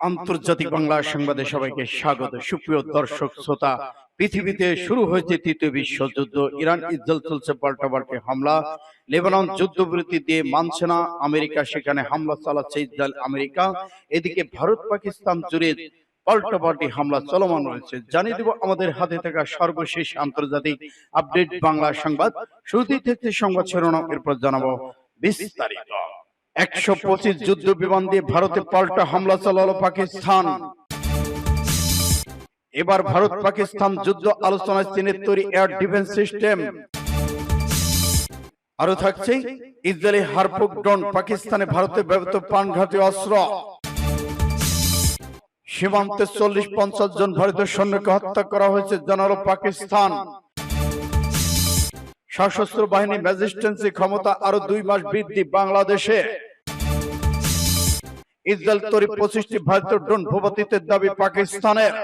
আন্তর্জাতিক বাংলা সংবাদে সবাইকে স্বাগত। সুপ্রিয় দর্শক শ্রোতা পৃথিবীতে শুরু হয়েছে তৃতীয় বিশ্বযুদ্ধ ইরান ইসরায়েল চলছে পাল্টাপাল্টি হামলা। লেবানন যুদ্ধবিরতি দিয়ে মানছে না আমেরিকা সেখানে হামলা চালাচ্ছে ইসরায়েল আমেরিকা। এদিকে ভারত পাকিস্তান জুড়ে পাল্টাপাল্টি হামলা চলমান রয়েছে। জানিয়ে দেব আমাদের হাতে থাকা সর্বশেষ আন্তর্জাতিক আপডেট বাংলা সংবাদ। শুরুতেই থেকে সংবাদ শিরোনাম এরপর জানাব বিস্তারিত। একশো পঁচিশ যুদ্ধ বিমান দিয়ে ভারতে পাল্টা হামলা চালালো পাকিস্তান। এবার ভারত পাকিস্তান যুদ্ধ আলোচনায় চীনের তৈরি এয়ার ডিফেন্স সিস্টেম। আরও থাকছে ইসরায়েলি হারপুক ড্রোন, পাকিস্তানে ভারতে ব্যবহৃত প্রাণঘাতী অস্ত্র। সীমান্তে চল্লিশ পঞ্চাশ জন ভারতীয় সৈন্যকে হত্যা করা হয়েছে, জানালো পাকিস্তান। সশস্ত্র বাহিনী ম্যাজিস্ট্রেন্সি ক্ষমতা আরও দুই মাস বৃদ্ধি বাংলাদেশে। ইসরায়েল তৈরি পঁচিশটি ভারতীয় ড্রোন ভূপাতিতের দাবি পাকিস্তানের।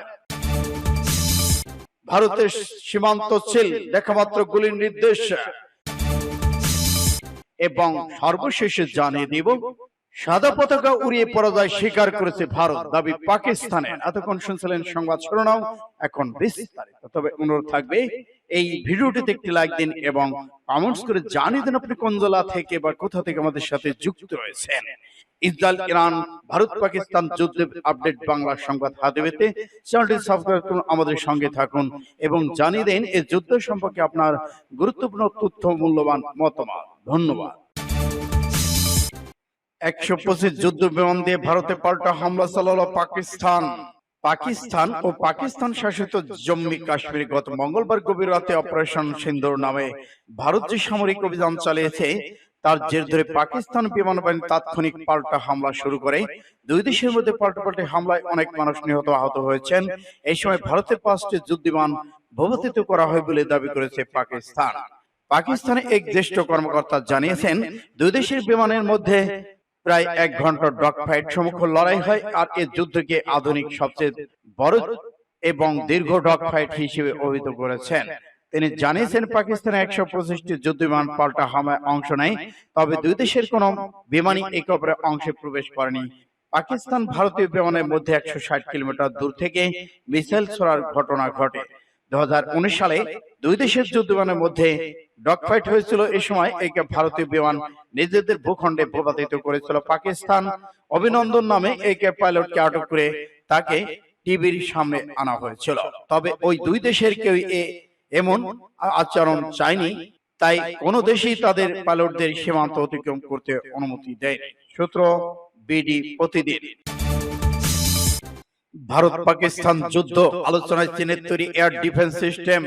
ভারতের সীমান্ত ছিল দেখামাত্র গুলির নির্দেশ। এবং সর্বশেষে জানিয়ে দিব, সাদা পতাকা উড়িয়ে পরাজয় স্বীকার করেছে ভারত, দাবি পাকিস্তানের। এতক্ষণ শুনছিলেন সংবাদ শিরোনাম, এখন বিস্তারিত। তবে অনুরোধ থাকবে, এই ভিডিওটিতে একটি লাইক দিন এবং কমেন্টস করে জানিয়ে দিন আপনি কোন জেলা থেকে বা কোথা থেকে আমাদের সাথে যুক্ত রয়েছেন। ইসরায়েল, ইরান, ভারত, পাকিস্তান যুদ্ধের আপডেট বাংলা সংবাদ হাতে পেতে চ্যানেলটি সাবস্ক্রাইব করুন, আমাদের সঙ্গে থাকুন এবং জানিয়ে দিন এই যুদ্ধ সম্পর্কে আপনার গুরুত্বপূর্ণ তথ্য, মূল্যবান মতামত। ধন্যবাদ। একশো পঁচিশ যুদ্ধ বিমান দিয়ে ভারতে পাল্টা হামলা চালালো পাকিস্তান। পাকিস্তান ও পাকিস্তান শাসিত জম্মু কাশ্মীরে গত মঙ্গলবার গভীর রাতে অপারেশন সিন্দুর নামে ভারত যে সামরিক অভিযান চালিয়েছে তার জের ধরে পাকিস্তান বিমান বাহিনী তাৎক্ষণিক পাল্টা হামলা শুরু করে। দুই দেশের মধ্যে পাল্টা পাল্টাপাল্টি হামলায় অনেক মানুষ নিহত আহত হয়েছেন। এই সময় ভারতের পাঁচটি যুদ্ধবিমান ভূপাতিত করা হয় বলে দাবি করেছে পাকিস্তান। পাকিস্তানে। এক জ্যেষ্ঠ কর্মকর্তা জানিয়েছেন দুই দেশের বিমানের মধ্যে প্রায় এক ঘণ্টার ডগ ফাইট সম্মুখ লড়াই হয় আর এই যুদ্ধকে আধুনিক সবচেয়ে বড় এবং দীর্ঘ ডগ ফাইট হিসেবে অভিহিত করেছেন তিনি জানিয়েছেন পাকিস্তানে একশো পঁচিশটি যুদ্ধ বিমান পাল্টা হামলায় অংশ নেয় তবে দুই দেশের কোন বিমানই একে অপরের অংশে প্রবেশ করেনি। পাকিস্তান ভারতীয় বিমানের মধ্যে একশো ষাট কিলোমিটার দূর থেকে মিসাইল ছোড়ার ঘটনা ঘটে। দু সালে দুই দেশের যুদ্ধ বিমানের মধ্যে ডগফাইট হয়েছিল এ সময় একে ভারতীয় বিমান নিজেদের ভূখণ্ডে ভূপাতিত করেছিল। পাকিস্তান অভিনন্দন নামে একে পাইলটকে আটক করে তাকে টিভির সামনে আনা হয়েছিল। তবে ওই দুই দেশের কেউ এমন আচরণ চায়নি তাই কোন দেশই তাদের পাইলটদের সীমান্ত অতিক্রম করতে অনুমতি দেয় সূত্র বিডি প্রতিদিন। ভারত পাকিস্তান যুদ্ধ আলোচনায় চীনের তৈরি এয়ার ডিফেন্স সিস্টেম।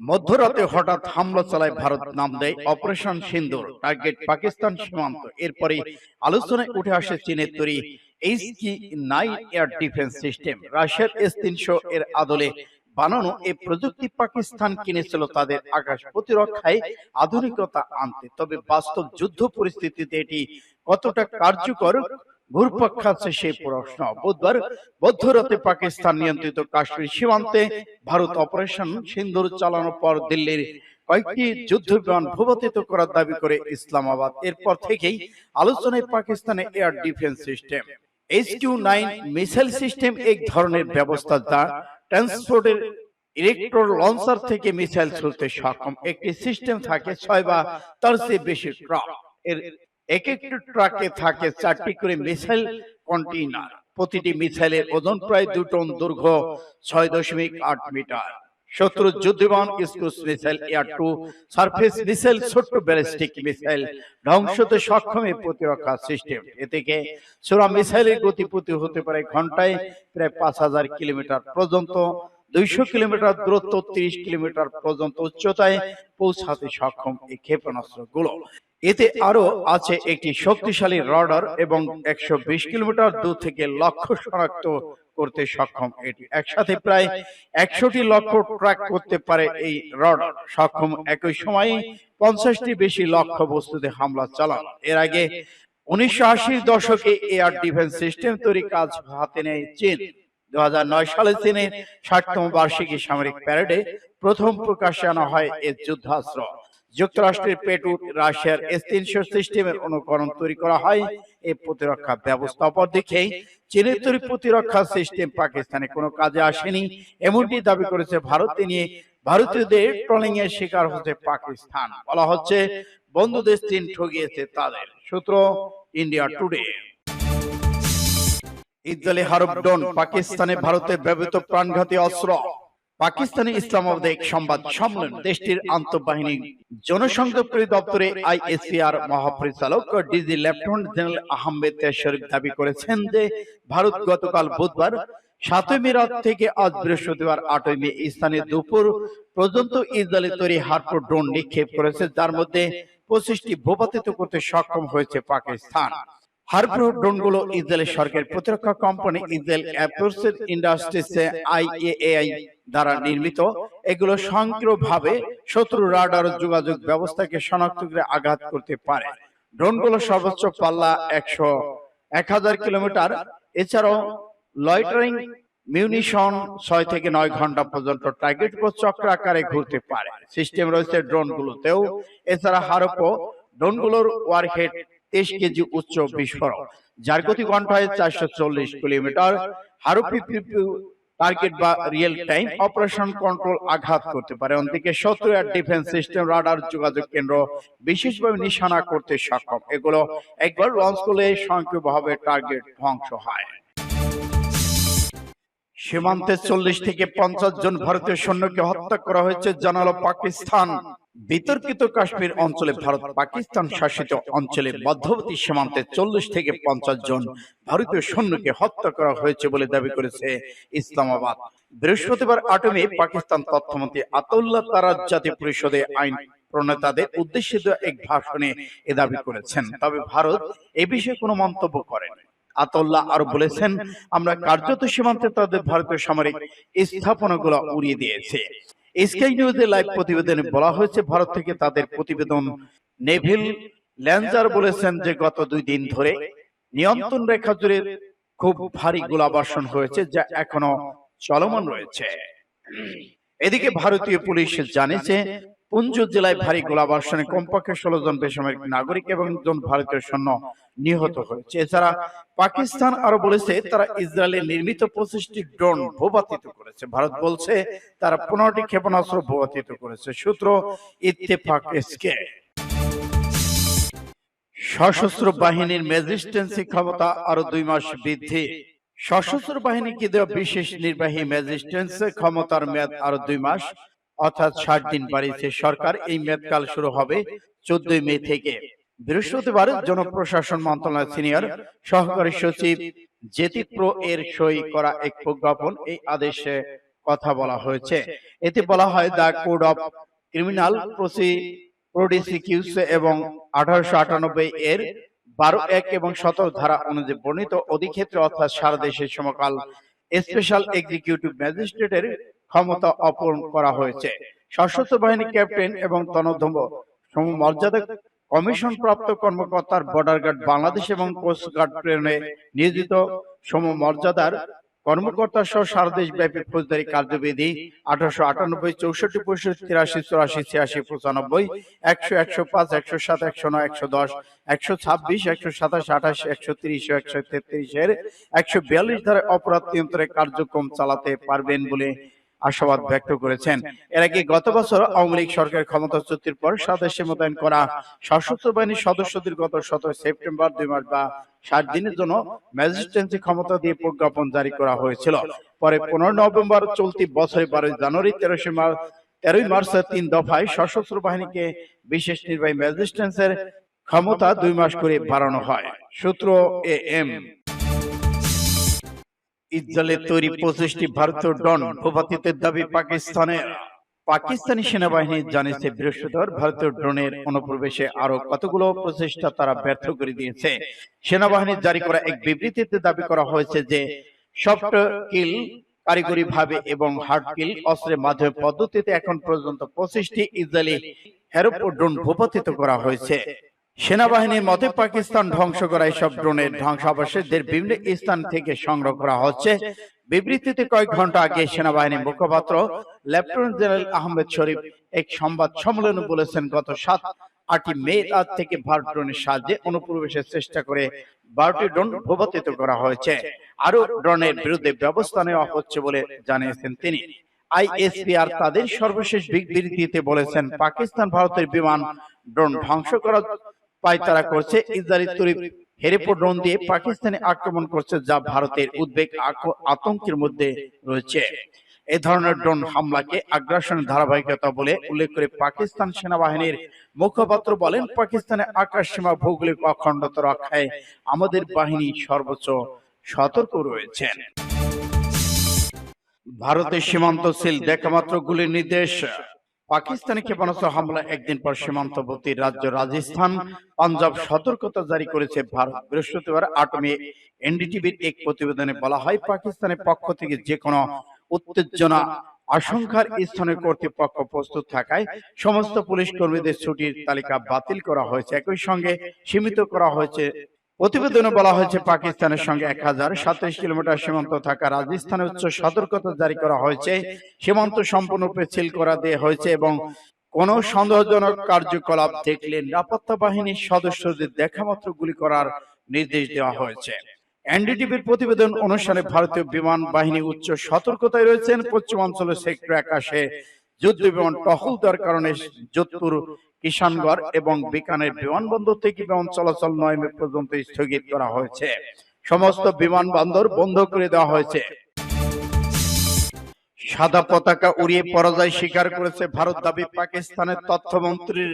মধ্যরাতে হঠাৎ হামলা চালায় ভারত নাম দেয় অপারেশন সিন্দুর। টার্গেট পাকিস্তান সীমান্ত। এরপরে আলোচনায় উঠে আসে চীনের তৈরি H Q nine air defence system রাশিয়ার এস তিনশো এর আদলে বানানো এই প্রযুক্তি পাকিস্তান কিনেছিল তাদের আকাশ প্রতিরক্ষায় আধুনিকতা আনতে। তবে বাস্তব যুদ্ধ পরিস্থিতিতে এটি কতটা কার্যকর? ঘুরপাক খাচ্ছে সেই প্রশ্ন। বুধবার মধ্যরাতে পাকিস্তান নিয়ন্ত্রিত কাশ্মীর সীমান্তে ভারত অপারেশন সিন্দুর চালানোর পর দিল্লির কয়েকটি যুদ্ধ বিমান ভূপাতিত করার দাবি করে ইসলামাবাদ। এরপর থেকেই আলোচনায় পাকিস্তানের air defence system H Q nine missile system এক ধরনের ব্যবস্থা যা ট্রান্সপোর্টের ইলেকট্রো লঞ্চার থেকে মিসাইল ছুড়তে সক্ষম। একটি সিস্টেম থাকে ছয় বা তার চেয়ে বেশি ট্রাক এর এক একটি ট্রাকে থাকে চারটি করে মিসাইল কন্টেইনার প্রতিটি মিসাইলের ওজন প্রায় দু টন দৈর্ঘ্য ছয় দশমিক আট মিটার। শত্রু যুদ্ধবিমান cruise missile air to surface missile ছোট্ট ব্যালিস্টিক মিসাইল ধ্বংসতে সক্ষম এই প্রতিরক্ষা সিস্টেম। এ থেকে ছোড়া মিসাইলের গতিপতি হতে পারে ঘন্টায় প্রায় পাঁচ হাজার কিলোমিটার পর্যন্ত দুইশো কিলোমিটার দূরত্ব তিরিশ কিলোমিটার পর্যন্ত উচ্চতায় পৌঁছাতে সক্ষম এই ক্ষেপণাস্ত্রগুলো এতে আরও আছে একটি শক্তিশালী রডার এবং একশো বিশ কিলোমিটার দূর থেকে লক্ষ্য শনাক্ত করতে সক্ষম। এটি একসাথে প্রায় একশোটি লক্ষ্য ট্র্যাক করতে পারে এই রডার। সক্ষম একই সময়ে পঞ্চাশটি বেশি লক্ষ্য বস্তুতে হামলা চালান। এর আগে উনিশশো আশির দশকে এয়ার ডিফেন্স সিস্টেম তৈরি কাজ হাতে নেয় চীন। দু হাজার নয় সালে চীনে ষাটতম বার্ষিকী সামরিক প্যারেডে প্রথম প্রকাশ্যে আনা হয় এর যুদ্ধাস্ত্র। যুক্তরাষ্ট্রের পেটুট রাশিয়ার এস তিনশো সিস্টেমের অনুকরণ তৈরি করা হয়। এই প্রতিরক্ষা ব্যবস্থা অপরদিকে চীনের তৈরি প্রতিরক্ষা সিস্টেম পাকিস্তানে কোনো কাজে আসেনি। এমনটি দাবি করেছে ভারতে নিয়ে ভারতীয়দের ট্রলিং এর শিকার হচ্ছে পাকিস্তান। বলা হচ্ছে বন্ধু দেশ চীন ঠগিয়েছে তাদের। সূত্র India Today Israeli Harop drone পাকিস্তানে ভারতের ব্যবহৃত প্রাণঘাতী অস্ত্র। পাকিস্তানি ইসলামাবাদে সংবাদ সম্মেলন, দেশটির আন্তঃবাহিনী জনসংযোগকারী দপ্তরে আইএসপিআর মহাপরিচালক DG lieutenant general Ahmed Sharif দাবি করেছেন যে ভারত গতকাল বুধবার সাতই মে রাত থেকে আজ বৃহস্পতিবার আটই মে স্থানীয় দুপুর পর্যন্ত ইসরায়েলি তৈরি হারপুর ড্রোন নিক্ষেপ করেছে, যার মধ্যে পঁচিশটি ভূপাতিত করতে সক্ষম হয়েছে পাকিস্তান। হারপুর ড্রোনগুলো ইসরায়েলের সরকারের প্রতিরক্ষা কোম্পানি ইসরায়েল অ্যাপ্রোসের ইন্ডাস্ট্রিজ আইএএআই দ্বারা নির্মিত এগুলো স্বয়ংক্রিয়ভাবে শত্রু রাডার যোগাযোগ ব্যবস্থাকে শনাক্ত করে আঘাত করতে পারে। ড্রোনগুলো সর্বোচ্চ পাল্লা একশো এক হাজার কিলোমিটার। এছাড়াও লয়টারিং মিউনিশন ছয় থেকে নয় ঘণ্টা পর্যন্ত টার্গেট উপর চক্র আকারে ঘুরতে পারে। সিস্টেম রয়েছে ড্রোনগুলোতেও। এছাড়া হারপো ড্রোনগুলোর ওয়ারহেড তেইশ কেজি উচ্চ বিস্ফোরক। যার গতি ঘন্টায় চারশো চল্লিশ কিলোমিটার। হারুপি টার্গেট বা রিয়েল টাইম অপারেশন কন্ট্রোল আঘাত করতে পারে। অন্যদিকে শত্রু এয়ার ডিফেন্স সিস্টেম রাডার যোগাযোগ কেন্দ্র বিশেষভাবে নিশানা করতে সক্ষম। এগুলো একবার লঞ্চ করলে স্বয়ংক্রিয়ভাবে টার্গেট ধ্বংস হয়। সীমান্তে চল্লিশ থেকে পঞ্চাশ জন ভারতীয় সৈন্যকে হত্যা করা হয়েছে জানালো পাকিস্তান। বিতর্কিত কাশ্মীর অঞ্চলে ভারত পাকিস্তান শাসিত অঞ্চলে মধ্যবর্তী সীমান্তে চল্লিশ থেকে পঞ্চাশ জন ভারতীয় সৈন্যকে হত্যা করা হয়েছে বলে দাবি করেছে ইসলামাবাদ। বৃহস্পতিবার আটমে পাকিস্তান তথ্যমন্ত্রী আতাউল্লাহ তারাজ জাতীয় পরিষদে আইন প্রণেতাদের উদ্দেশ্যে এক ভাষণে এ দাবি করেছেন। তবে ভারত এ বিষয়ে কোনো মন্তব্য করেনি। আতল্লাহ আরও বলেছেন আমরা কার্যত সীমান্তে তাদের ভারতীয় সামরিক স্থাপনাগুলো উড়িয়ে দিয়েছে। স্কাই নিউজে লাইভ প্রতিবেদনে বলা হয়েছে ভারত থেকে তাদের প্রতিবেদন নেভিল ল্যান্সার বলেছেন যে গত দুই দিন ধরে নিয়ন্ত্রণ রেখা জুড়ে খুব ভারী গোলাবর্ষণ হয়েছে যা এখনও চলমান রয়েছে। এদিকে ভারতীয় পুলিশ জানিয়েছে পুঞ্জ জেলায় ভারী গোলাবর্ষণে কমপক্ষে ষোলো জন বেসামরিক নাগরিক এবং একজন ভারতীয় সৈন্য নিহত হয়েছে। এছাড়া পাকিস্তান আরও বলেছে, তারা ইসরায়েলের নির্মিত পঁচিশটি ড্রোন ভূপাতিত করেছে। ভারত বলছে, তারা পনেরোটি ক্ষেপণাস্ত্র ভূপাতিত করেছে। সূত্র ইত্তেফাক এসকে সশস্ত্র বাহিনীর ম্যাজিস্ট্রেন্সি ক্ষমতা আরও দুই মাস বৃদ্ধি। সশস্ত্র বাহিনীকে দেওয়া বিশেষ নির্বাহী ম্যাজিস্ট্রেন্স ক্ষমতার মেয়াদ আরও দুই মাস? অর্থাৎ ষাট দিন বাড়িয়েছে সরকার এই মেয়াদকাল শুরু হবে চোদ্দই মে থেকে। বৃহস্পতিবার জনপ্রশাসন মন্ত্রণালয় সিনিয়র সহকারী সচিব জেতি প্রো এর সই করা এক প্রজ্ঞাপন এই আদেশে কথা বলা হয়েছে। এতে বলা হয় the code of criminal procedure এবং আঠারোশো আটানব্বই এর বারো এক এবং সতেরো ধারা অনুযায়ী বর্ণিত অধিক্ষেত্রে অর্থাৎ সারা দেশে সমকাল স্পেশাল এক্সিকিউটিভ ম্যাজিস্ট্রেটের ক্ষমতা অপহরণ করা হয়েছে। সশস্ত্র বাহিনী ক্যাপ্টেন এবং তনধম সমমর্যাদা কমিশন প্রাপ্ত কর্মকর্তার বর্ডার গার্ড বাংলাদেশ এবং কোস্ট গার্ড প্রেরণে নিয়োজিত সমমর্যাদার কর্মকর্তা সহ সারা দেশ ব্যাপী ফৌজদারি কার্যবিধি আঠারোশো আটানব্বই চৌষট্টি পঁয়ষট্টি তিরাশি চুরাশি ছিয়াশি পঁচানব্বই একশো একশো পাঁচ একশো সাত একশো নয় একশো দশ একশো ছাব্বিশ একশো সাতাশ আঠাশ একশো তিরিশ ও একশো তেত্রিশের একশো বিয়াল্লিশ ধারে অপরাধ নিয়ন্ত্রণে কার্যক্রম চালাতে পারবেন বলে আশাবাদ ব্যক্ত করেছেন। এর আগে গত বছর আওয়ামী লীগ সরকার ক্ষমতাচ্যুতির পর স্বদেশে মোতায়েন করা সশস্ত্র বাহিনীর সদস্যদের গত সতেরো সেপ্টেম্বর দুই মাস বা ষাট দিনের জন্য ম্যাজিস্ট্রেন্সি ক্ষমতা দিয়ে প্রজ্ঞাপন জারি করা হয়েছিল। পরে পনেরো নভেম্বর চলতি বছরে বারোই জানুয়ারি তেরোশে মার্চ তেরোই মার্চের তিন দফায় সশস্ত্র বাহিনীকে বিশেষ নির্বাহী ম্যাজিস্ট্রেন্সের ক্ষমতা দুই মাস করে বাড়ানো হয়। সূত্র এ এম। ইসরায়েলের তৈরি পঁচিশটি ভারতীয় ডন ভূপাতিতের দাবি পাকিস্তানের পাকিস্তানি সেনাবাহিনী জানিয়েছে বৃহস্পতিবার ভারতীয় ড্রোনের অনুপ্রবেশে আরও কতগুলো প্রচেষ্টা তারা ব্যর্থ করে দিয়েছে। সেনাবাহিনীর জারি করা এক বিবৃতিতে দাবি করা হয়েছে যে, সফট কিল কারিগরি ভাবে এবং হার্ড কিল অস্ত্রের মাধ্যমে পদ্ধতিতে এখন পর্যন্ত পঁচিশটি ইসরায়েলি হেরোপো ড্রোন ভূপাতিত করা হয়েছে। সেনাবাহিনীর মতে পাকিস্তান ধ্বংস করা এসব ড্রোনের ধ্বংসাবশেষদের বিভিন্ন স্থান থেকে সংগ্রহ করা হচ্ছে। বিবৃতিতে কয়েক ঘণ্টা আগে সেনাবাহিনীর মুখপাত্র, লেফটেন্যান্ট জেনারেল আহমেদ শরীফ এক সংবাদ সম্মেলনে বলেছেন, গত সাত আটই মে রাত থেকে ভারত ড্রোনের সাহায্যে অনুপ্রবেশের চেষ্টা করে বারোটি ড্রোন ভূপাতিত করা হয়েছে। আরও ড্রোনের বিরুদ্ধে ব্যবস্থা নেওয়া হচ্ছে বলে জানিয়েছেন তিনি। আইএসপিআর তাদের সর্বশেষ বিবৃতিতে বলেছেন পাকিস্তান ভারতের বিমান ড্রোন ধ্বংস করা পায়তারা করছে ইসরায়েলি তরিফ হেরেপো ড্রোন দিয়ে পাকিস্তানে আক্রমণ করছে যা ভারতের উদ্বেগ আতঙ্কের মধ্যে রয়েছে। এ ধরনের ড্রোন হামলাকে আগ্রাসনের ধারাবাহিকতা বলে উল্লেখ করে পাকিস্তান সেনাবাহিনীর মুখপাত্র বলেন পাকিস্তানের আকাশ সীমা ভৌগোলিক অখণ্ডতা রক্ষায় আমাদের বাহিনী সর্বোচ্চ সতর্ক রয়েছেন। ভারতের সীমান্ত সিল দেখামাত্র গুলির নির্দেশ। পাকিস্তানি ক্ষেপণাস্ত্র হামলা একদিন পর সীমান্তবর্তী রাজ্য রাজস্থান পাঞ্জাব সতর্কতা জারি করেছে ভারত। বৃহস্পতিবার আট মে এনডিটিভির এক প্রতিবেদনে বলা হয় পাকিস্তানের পক্ষ থেকে যে কোনো উত্তেজনা আশঙ্কার স্থানে কর্তৃপক্ষ প্রস্তুত থাকায় সমস্ত পুলিশ কর্মীদের ছুটির তালিকা বাতিল করা হয়েছে। একই সঙ্গে সীমিত করা হয়েছে প্রতিবেদনে বলা হয়েছে পাকিস্তানের সঙ্গে এক হাজার সাতাইশ কিলোমিটার সীমান্ত থাকা রাজস্থানে উচ্চ সতর্কতা জারি করা হয়েছে। সীমান্ত সম্পূর্ণরূপে সিল করা দেওয়া হয়েছে এবং কোন সন্দেহজনক কার্যকলাপ দেখলে নিরাপত্তা বাহিনীর সদস্যদের দেখামাত্র গুলি করার নির্দেশ দেওয়া হয়েছে। এনডিটিভির প্রতিবেদন অনুসারে ভারতীয় বিমান বাহিনী উচ্চ সতর্কতায় রয়েছেন পশ্চিমাঞ্চলের সেক্টর একাশে যুদ্ধ বিমান টহল দেওয়ার কারণে যোধপুর কিষানগড় এবং বিকানের বিমানবন্দর থেকে বিমান চলাচল নয় মে পর্যন্ত স্থগিত করা হয়েছে। সমস্ত বিমানবন্দর বন্ধ করে দেওয়া হয়েছে। সাদা পতাকা উড়িয়ে পরাজয় স্বীকার করেছে ভারত দাবি পাকিস্তানের তথ্যমন্ত্রীর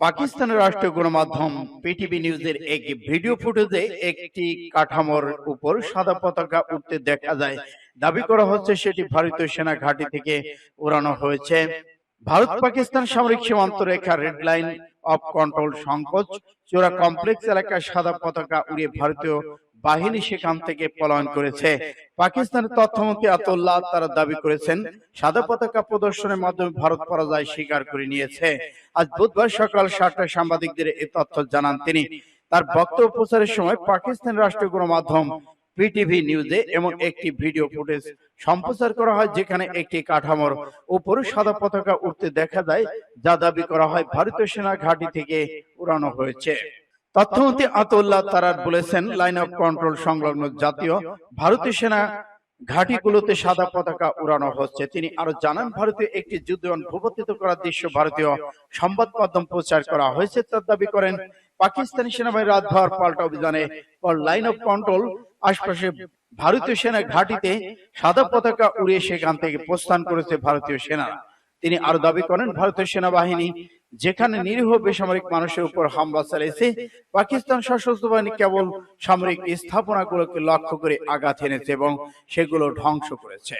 পাকিস্তানের রাষ্ট্রীয় গণমাধ্যম পিটিভি নিউজের এক ভিডিও ফুটেজে একটি কাঠামোর উপর সাদা পতাকা উঠতে দেখা যায়। দাবি করা হচ্ছে সেটি ভারতীয় সেনা ঘাঁটি থেকে উড়ানো হয়েছে। ভারত পাকিস্তান সামরিক সীমান্ত রেখা রেড লাইন অফ কন্ট্রোল সংকোচ চোরা কমপ্লেক্স এলাকায় সাদা পতাকা উড়িয়ে ভারতীয় বাহিনী সেখান থেকে পলায়ন করেছে। পাকিস্তানের তথ্যমন্ত্রী আতুল্লাহ তারা দাবি করেছেন সাদা পতাকা প্রদর্শনের মাধ্যমে ভারত পরাজয় স্বীকার করে নিয়েছে। আজ বুধবার সকাল সাতটায় সাংবাদিকদের এই তথ্য জানান তিনি। তার বক্তব্য প্রচারের সময় পাকিস্তান রাষ্ট্রীয় গণমাধ্যম পিটিভি নিউজে এবং একটি ভিডিও ফুটেজ সম্প্রচার করা হয় যেখানে একটি কাঠামোর উপরে সাদা পতাকা উঠতে দেখা যায়, যা দাবি করা হয় ভারতীয় সেনা ঘাঁটি থেকে উড়ানো হয়েছে। তথ্যমন্ত্রী আতুল্লাহ তারার বলেছেন লাইন অফ কন্ট্রোল সংলগ্ন জাতীয় ভারতীয় সেনা ঘাঁটিগুলোতে সাদা পতাকা উড়ানো হচ্ছে। তিনি আরও জানান, ভারতীয় একটি যুদ্ধবিমান ভূপতিত করার দৃশ্য ভারতীয় সংবাদ মাধ্যম প্রচার করা হয়েছে। তার দাবি করেন, পাকিস্তানি সেনাবাহিনী রাতভর পাল্টা অভিযানে লাইন অফ কন্ট্রোল আশপাশে ভারতীয় সেনা ঘাটিতে সাদা পতাকা উড়িয়ে সেখান থেকে প্রস্থান করেছে ভারতীয় সেনা। তিনি আরও দাবি করেন ভারতীয় সেনাবাহিনী যেখানে নিরীহ বেসামরিক মানুষের উপর হামলা চালিয়েছে পাকিস্তান সশস্ত্র বাহিনী কেবল সামরিক স্থাপনাগুলোকে লক্ষ্য করে আঘাত এনেছে এবং সেগুলো ধ্বংস করেছে।